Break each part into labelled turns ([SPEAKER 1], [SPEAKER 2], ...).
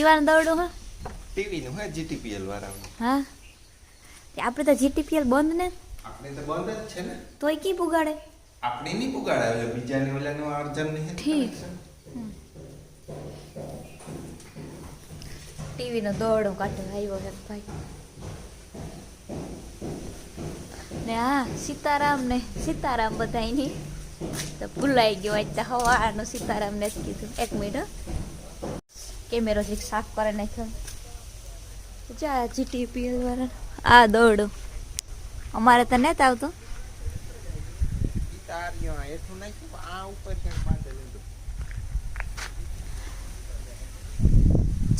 [SPEAKER 1] કીવાનું દવડું હા
[SPEAKER 2] ટીવી હા જીટીપીએલ વાળાનું.
[SPEAKER 1] હા? આપણે તો જીટીપીએલ બંધ ને?
[SPEAKER 2] આપણે તો બંધ જ છે ને.
[SPEAKER 1] તોય કી પુગાડે?
[SPEAKER 2] આપણે નહીં પુગાડાવે બીજાને ઓલાનું અર્જન નહીં
[SPEAKER 1] ઠીક. ટીવીનો દોડો કાઢો આવ્યો છે ભાઈ. ને હા સીતારામ ને સીતારામ બધાયની. તો ભૂલાઈ ગયો આજ તો હવાનું સીતારામ ને જ કીધું. એક મિનિટ. કેમેરો જીક સાફ કરે નાખ્યો. જા જીટીપીએલ વાળા. આ દોડો. અમારે તો નથી આવતું.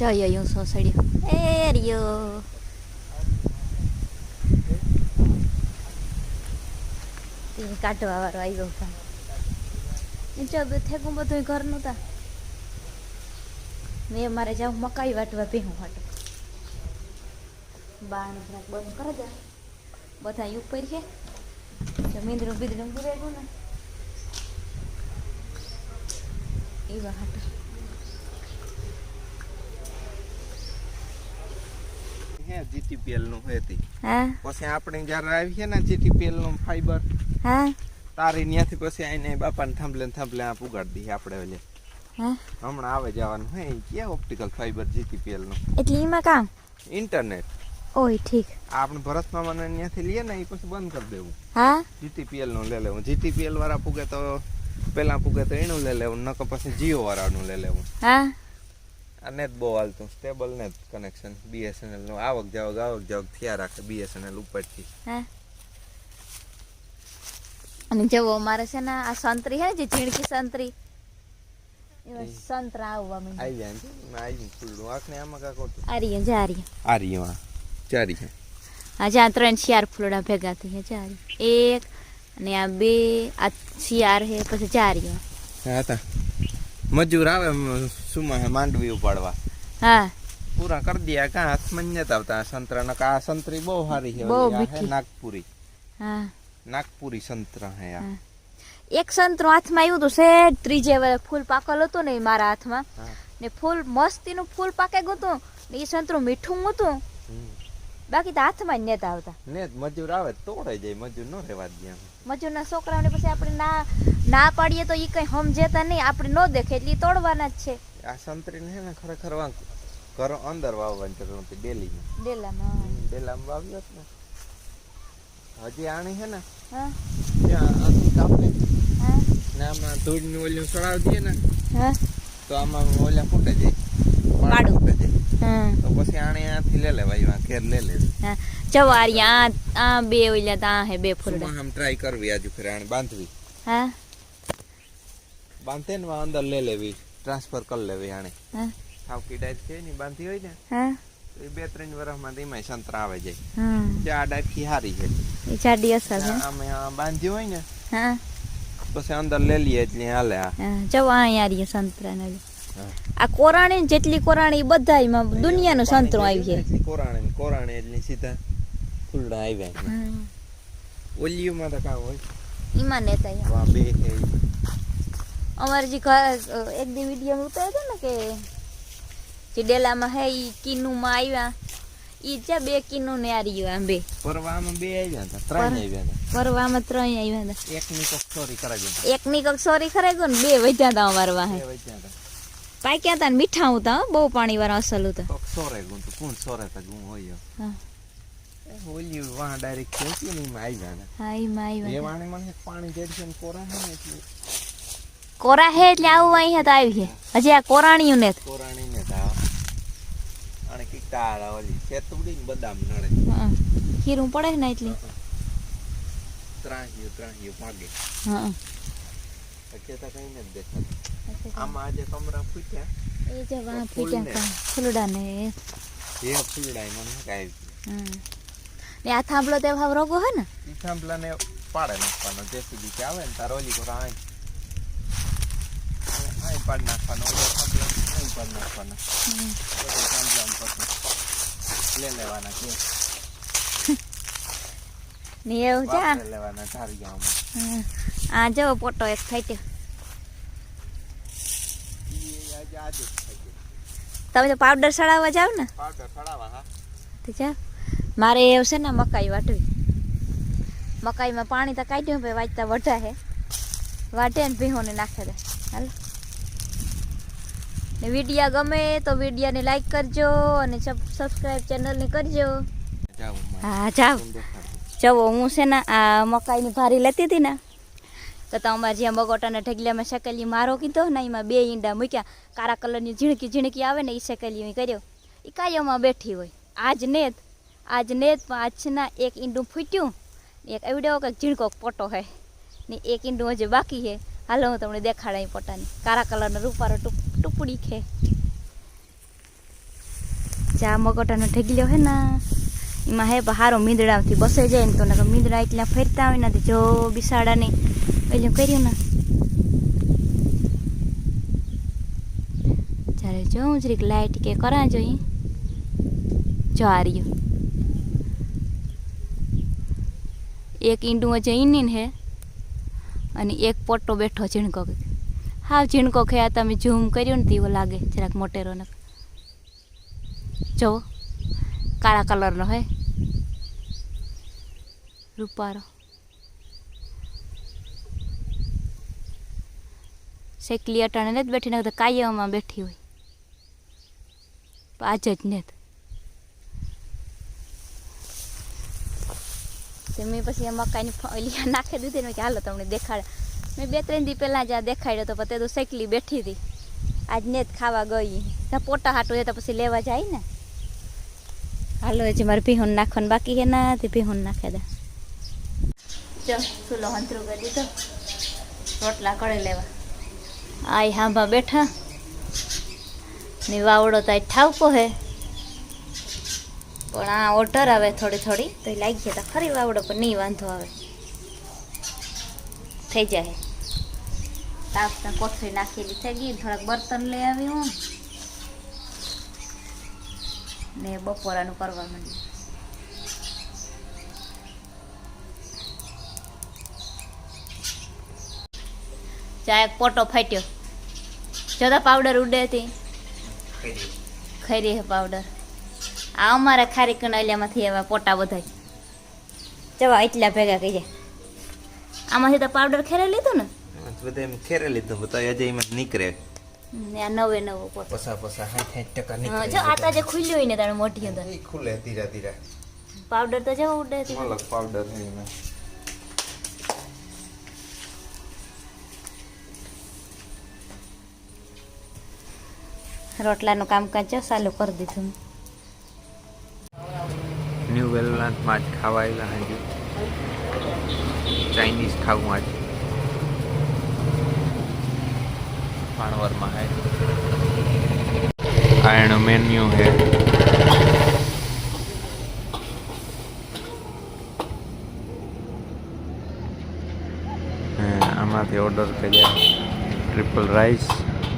[SPEAKER 1] જઈ આવ્યું સોસડ્યો એ રહ્યો તે કાઢવા વાળો આવ્યો જો થેકું બધું ઘરનું તા મેં મારે જાઉં મકાઈ વાટવા ભેહું હાટું. બાણ જરાક બંધ કરે દે. બધા ઉપર છે. જમીંદરું બીદરું પૂરેલું ને. એવા હાટું.
[SPEAKER 2] હે જીટીપીએલનું હતી પછી આપણે જ્યારે આવીએ ને જીટીપીએલનું ફાઈબર તારી ત્યાંથી પછી આઈને બાપાને થાંભલે થાંભલે આપ પુગાડી દઈએ આપણે હમણાં આવે જવાનું. હે ક્યાં ઓપ્ટિકલ ફાઈબર જીટીપીએલનું?
[SPEAKER 1] એટલે એમાં કામ?
[SPEAKER 2] ઇન્ટરનેટ
[SPEAKER 1] ઓય ઠીક.
[SPEAKER 2] આપણે ભરત મામાને ત્યાંથી લઈએ ને એ પછી બંધ કરી દેવું.
[SPEAKER 1] હા?
[SPEAKER 2] જીટીપીએલનું લઈ લેવું. જીટીપીએલ વાળા પૂગે તો પેલા પૂગે તો એનું લઈ લેવું નકર પછી જીઓ વાળાનું લઈ લેવું.
[SPEAKER 1] હા?
[SPEAKER 2] આ નેટ બહુ હાલતું. સ્ટેબલ નેટ કનેક્શન બીએસએનએલનું. આવક જાવક આવક જાવક થયા રાખે બીએસએનએલ ઉપરથી.
[SPEAKER 1] હા? અને જવો અમારે છે ને આ સંતરી હે જે ઝીણકી સંતરી સંતરા આવવા માંડ્યા
[SPEAKER 2] આવી જાય ને આવી ફૂલડું આંખને આમાં કાંક હતું
[SPEAKER 1] આ રીએ જા રીએ
[SPEAKER 2] આ રહ્યું આ ચારી છે
[SPEAKER 1] આ જ્યાં ત્રણ શિયાર ફૂલડા ભેગા થઈ ગયા જા રીએ. એક અને આ બે આ શિયાર હે પછી ચાર રીએ.
[SPEAKER 2] હા તા મજૂર આવે મ- સુમાં હે માંડવી ઉપાડવા
[SPEAKER 1] હા
[SPEAKER 2] પૂરા કરી દે કાં હાથમાં જ નતા આવતા આ સંતરા નકા આ સંતરી બહુ સારી છે
[SPEAKER 1] બહુ
[SPEAKER 2] ઓલી આ હે
[SPEAKER 1] મીઠી.
[SPEAKER 2] નાગપુરી
[SPEAKER 1] હા
[SPEAKER 2] નાગપુરી સંતરા હે આ
[SPEAKER 1] હા. એક સંતરું હાથમાં આવ્યું હતું સેજ ત્રીજે ફૂલ પાકલ હતું ને મારા હાથમાં. ને ફૂલ મસ્તીનું ફૂલ પાકે ગયું ને એ સંતરું મીઠું હતું બાકી તો હાથમાં જ નતા આવતા.
[SPEAKER 2] ને મજૂર આવે તોડે જાય મજૂર ન રહેવા દે.
[SPEAKER 1] મજૂરના છોકરાઓને પછી આપણે ના ના પાડીએ તો એ કઈ સમજેતા નહીં આપણે ન દેખે એટલે તોડવાના જ છે.
[SPEAKER 2] આ સંતરી ને ખરેખર વાંક ઘર અંદર વાવવાની જરૂર નથી ડેલીમાં.
[SPEAKER 1] ડેલામાં
[SPEAKER 2] ડેલામાં વાવ્યો ને. હજી આણી છે ને
[SPEAKER 1] હા.
[SPEAKER 2] ત્યાં કાપે.
[SPEAKER 1] હા
[SPEAKER 2] ને આમાં ધૂળનું ઓલું ચડાવી દઈએ ને
[SPEAKER 1] હા?
[SPEAKER 2] તો આમાં ઓલા ફૂટે જાય. પાડ
[SPEAKER 1] પાડું.
[SPEAKER 2] ફૂટે જાય.
[SPEAKER 1] હા
[SPEAKER 2] તો પછી આણે આથી લે લેવાય આ ઘેર લે લે.
[SPEAKER 1] હા. જવારી આ આ બે ઓલ્યા તા હે બે ફૂલડા.
[SPEAKER 2] સુમાં આમ ટ્રાય કરવી આજુ ફેર આણે બાંધવી?
[SPEAKER 1] હા?
[SPEAKER 2] બાંધે ને વા અંદર લે લેવી ટ્રાન્સફર કરી લેવી આણે.
[SPEAKER 1] હા?
[SPEAKER 2] સાવ કીડાઈ છે ની બાંધી હોય ને
[SPEAKER 1] હા?
[SPEAKER 2] તો એ બે ત્રણ વર્ષમાં ધીમે સંતરા આવે જાય.
[SPEAKER 1] હા
[SPEAKER 2] જે આ ડાયરખી હારી છે.
[SPEAKER 1] એ જાડી અસર છે.
[SPEAKER 2] આમે આ બાંધ્યું હોય ને
[SPEAKER 1] હા?
[SPEAKER 2] પછી અંદર લે લઈએ એટલે હાલે આ
[SPEAKER 1] હા જવા અહીંયા રહીએ સંતરા ને
[SPEAKER 2] હા.
[SPEAKER 1] આ કોરાણી ને જેટલી કોરાણી બધા એમાં દુનિયાનું સંતરું આવી છે
[SPEAKER 2] એટલી કોરાણે ને કોરાણે એટલે સીધા ફૂલડા આવ્યા
[SPEAKER 1] હા.
[SPEAKER 2] ઓલિયુમાં તો કાં હોય
[SPEAKER 1] ઈમાં નેતા
[SPEAKER 2] તો આ બે છે ઈ.
[SPEAKER 1] અમારે જે ઘર એક દી વીડિયો ઉતાર્યો હતો ને કે જે ડેલામાં હે ઈ કિન્નુમાં આવ્યા ઈ જ્યાં બે કિનો ને આરી રહ્યું આમ બે.
[SPEAKER 2] પરવામાં બે આવ્યા હતા ત્રણ આવ્યા હતા.
[SPEAKER 1] પરવામાં ત્રણ આવ્યા હતા.
[SPEAKER 2] એકની તો ચોરી કરાવી દીધી.
[SPEAKER 1] એકની કક સોરી ખરે ગયો ને બે વધ્યા હતા અમારા વાહે. પાક્યા હતા ને મીઠા હતા તા બહુ પાણી વાળા અસલ હતા
[SPEAKER 2] તો. સોરે ગું તો કોણ સોરે તો ગું હોય
[SPEAKER 1] હા.
[SPEAKER 2] ઓલી વાહ ડાયરેક્ટ ખેંચી ને એમાં આવ્યા ને
[SPEAKER 1] હા એમાં આવ્યા
[SPEAKER 2] એ વાણી મને પાણી જડશે ને કોરા હે ને એટલે
[SPEAKER 1] કોરા હે એટલે આવું અહીંયા તો આવી છે. હજી આ કોરાણીયું ને
[SPEAKER 2] કોરાણી ને કીટાળા ઓલી સેતુડી ને બદામ
[SPEAKER 1] હા ખીરું પડે ને એટલી?
[SPEAKER 2] ત્રાહિયું ત્રાહિયું ભાગે
[SPEAKER 1] હા
[SPEAKER 2] કઈ નથી દેખાતી. આમાં આજે કમરા ફૂટ્યા.
[SPEAKER 1] એ જે વાહ
[SPEAKER 2] ફૂલ
[SPEAKER 1] ફૂલડા ને
[SPEAKER 2] જે ફૂલડાય મને કાંઈ
[SPEAKER 1] ને આ થાંભલો તે ભાવ રોગો હે ને?
[SPEAKER 2] ઈ થાંભલાને પાડે નાખવાનો. જે સુધી કે આવે ને તાર ઓલી કોરા આઈ આઈ પાડ નાખવાનો. ઓલો થાંભલો આઈ પાડ નાખવાનો. પછી લે લેવાના કે
[SPEAKER 1] ને એવું છે
[SPEAKER 2] લેવાના ધારિયામાં
[SPEAKER 1] હા. આ જો પોટો એક
[SPEAKER 2] થઈ ગયો.
[SPEAKER 1] તમે તો પાવડર સડાવવા જાવ ને?
[SPEAKER 2] પાવડર સડાવવા હા.
[SPEAKER 1] તો જા મારે એવું છે ને મકાઈ વાટવી. મકાઈમાં પાણી તો કાઢ્યું ભાઈ વાંચતા વઢા હે. વાટે ને ભીહોને નાખે દે. હાલ. ને વિડીયા ગમે તો વિડીયાને લાઈક કરજો અને સબસ્ક્રાઈબ ચેનલને કરજો. હા જાવ જવો હું છે ને આ મકાઈની ભારી લેતી હતી ને, તો તમારે જ્યાં બગોટાના ઢગલામાં શેકેલી મારો કીધો ને, એમાં બે ઈંડા મૂક્યા. કારા કલરની ઝીણકી ઝીણકી આવે ને એ શેકેલી મેં કર્યો. એ કાયમમાં બેઠી હોય. આજ નેત આજ નેત પણ આજના એક ઈંડું ફૂટ્યું. એક એવડો કંઈક ઝીણકો પોટો હે. ને એક ઈંડું હજી બાકી છે હાલો, હું તમને દેખાડાય પોતાની કારા કલરનો રૂપારો ટુપ ટુપડી ખે ચા મગોટાનો ઢગલ્યો હે ના. એમાં હે હારો મીંદડાથી બસે જાય ને તો મીંદડા એટલા ફેરતા હોય ને જો બિસાડાને. પેલું કર્યું ને. જ્યારે જોઉં જરીક લાઈટ કે કરા જોઈ. જો આ રહ્યું. એક ઈંડું હજી હે. અને એક પોટો બેઠો ઝીણકો. હાવ ઝીણકો ખયા તમે ઝૂમ કર્યું ને તેવો લાગે. જરાક મોટેરો ને જો, કાળા કલરનો હે. રૂપારો. શેકલી અટાણે નથી બેઠી ને કાયમમાં બેઠી હોય. આજ જ ને તે મેં પછી મકાઈની નાખી દીધી ને કે હાલો તમને દેખાડે. મેં બે ત્રણ દી પહેલાં જ આ દેખાડ્યો તો તે તો સાયકલી બેઠી હતી. આજ ને જ ખાવા ગઈ. પોટા હાટું તો પછી લેવા જાય ને. હાલો હજી મારે ભીહોન નાખવાનું બાકી છે ના તે ભીહોન નાખે દે. ચો ચૂલો હંતરું કરી દીધો. રોટલા કળી લેવા. આય હાંભા બેઠા. ને વાવડો તો આજ ઠાવકો હે. પણ આ ઓટર આવે થોડી થોડી. તો લાગી તો ખરી વાવડો પણ નહીં વાંધો આવે. થઈ જાય. તાપના કોથળી નાખેલી થઈ ગઈ થોડાક બર્તન લઈ આવી હું. ને બપોરાનું કરવા માંડ્યું. ચા એક પોટો ફાટ્યો. જોતા પાવડર ઉડે હતી? ખરી. હે પાવડર આ અમારા ખારી કનાલિયામાંથી એવા પોટા બધા જવા એટલા ભેગા કહીએ જાય. આમાંથી તો પાવડર ખેરે લીધો ને?
[SPEAKER 2] બધા એમ ખેરે લીધું બધા આજે એમાં નીકળે.
[SPEAKER 1] નવે નવો
[SPEAKER 2] પસા પસા સાઠ સાઠ ટકા નીકળે
[SPEAKER 1] જો આ તો જે ખુલ્યું હોય ને તારે મોટી અંદર.
[SPEAKER 2] ઈ ખુલે ધીરે ધીરે.
[SPEAKER 1] પાવડર તો જેવો ઉડે
[SPEAKER 2] પાવડર છે એમાં.
[SPEAKER 1] રોટલાનું કામકાજ જો ચાલુ કરી દીધું.
[SPEAKER 2] ન્યૂ વેલલાન્ડમાં જ ખાવા આવેલા હજુ ચાઇનીઝ ખાવું આજ. પાણવરમાં હે. આ એનો મેન્યુ હે. હે, આમાંથી ઓર્ડર કર્યા ટ્રિપલ રાઈસ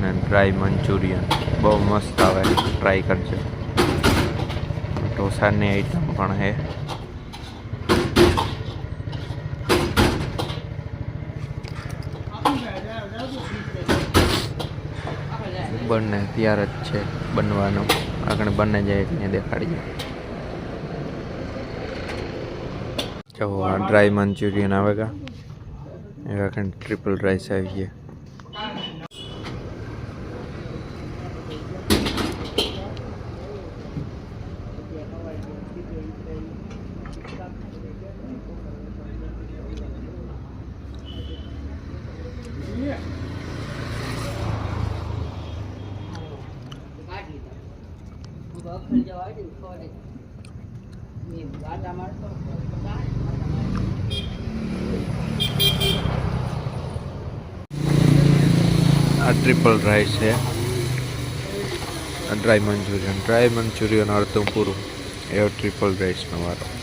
[SPEAKER 2] ને ડ્રાય મંચુરિયન બહુ મસ્ત આવે. ટ્રાય કરજો. ઢોસાની આઈટમ પણ છે બંને તૈયાર જ છે બનવાનું. આગળ બને જાય એટલે દેખાડીએ જો ડ્રાય મંચુરિયન આવે કા? એવા કંઈ ટ્રિપલ રાઈસ આ ટ્રિપલ રાઈસ છે. Dry Manchurian. ડ્રાય મંચુરિયન અડધું પૂરું. એવો ટ્રિપલ રાઈસનો વારો